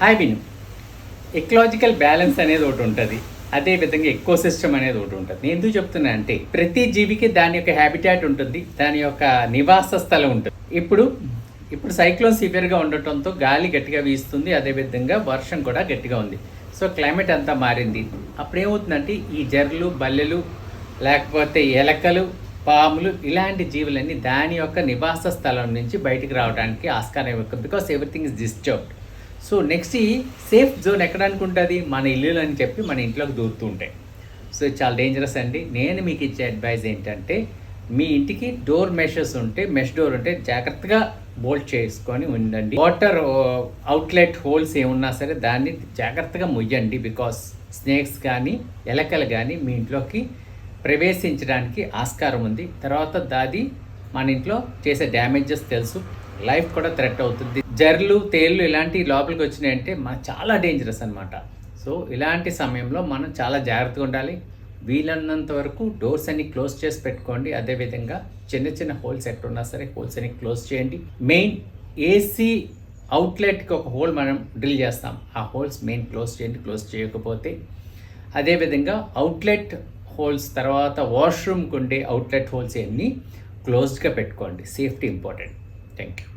Hi విను. Ecological balance అనేది ఒకటి ఉంటుంది. అదే విధంగా సిస్టమ్ అనేది ఒకటి ఉంటుంది. నేను ఎందుకు చెప్తున్నా అంటే ప్రతి జీవికి దాని యొక్క హ్యాబిటాట్ ఉంటుంది దాని యొక్క నివాస స్థలం ఉంటుంది. ఇప్పుడు ఇప్పుడు సైక్లోన్ సివియర్గా ఉండటంతో గాలి గట్టిగా వీస్తుంది అదేవిధంగా వర్షం కూడా గట్టిగా ఉంది. సో క్లైమేట్ అంతా మారింది. అప్పుడు ఏమవుతుందంటే ఈ జర్లు బల్లెలు లేకపోతే ఎలకలు పాములు ఇలాంటి జీవులన్నీ దాని యొక్క నివాస స్థలం నుంచి బయటికి రావడానికి ఆస్కారం ఇవ్వక because everything is disturbed so next ఈ సేఫ్ జోన్ ఎక్కడ అనుకుంటుంది మన ఇల్లు అని చెప్పి మన ఇంట్లోకి దూరుతూ ఉంటాయి సో చాలా డేంజరస్ అండి. నేను మీకు ఇచ్చే అడ్వైజ్ ఏంటంటే మీ ఇంటికి డోర్ మెషర్స్ ఉంటే మెష్ డోర్ ఉంటే జాగ్రత్తగా బోల్ట్ చేసుకొని ఉండండి. వాటర్ అవుట్లెట్ హోల్స్ ఏమున్నా సరే దాన్ని జాగ్రత్తగా ముయ్యండి. బికాస్ స్నేక్స్ కానీ ఎలకలు కానీ మీ ఇంట్లోకి ప్రవేశించడానికి ఆస్కారం ఉంది. తర్వాత దాది మన ఇంట్లో చేసే డ్యామేజెస్ తెలుసు. లైఫ్ కూడా థ్రెట్ అవుతుంది. జర్లు తేళ్ళు ఇలాంటి లోపలికి వచ్చినాయంటే మన చాలా డేంజరస్ అనమాట సో ఇలాంటి సమయంలో మనం చాలా జాగ్రత్తగా ఉండాలి. వీలన్నంత వరకు డోర్స్ అన్ని క్లోజ్ చేసి పెట్టుకోండి. అదేవిధంగా చిన్న చిన్న హోల్స్ ఎక్కడున్నా సరే హోల్స్ అన్ని క్లోజ్ చేయండి. మెయిన్ ఏసీ అవుట్లెట్కి ఒక హోల్ మనం డ్రిల్ చేస్తాం. ఆ హోల్స్ మెయిన్ క్లోజ్ చేయండి క్లోజ్ చేయకపోతే. అదేవిధంగా అవుట్లెట్ హోల్స్ తర్వాత వాష్రూమ్కి ఉండే అవుట్లెట్ హోల్స్ అన్నీ క్లోజ్డ్గా పెట్టుకోండి. Safety important. Thank you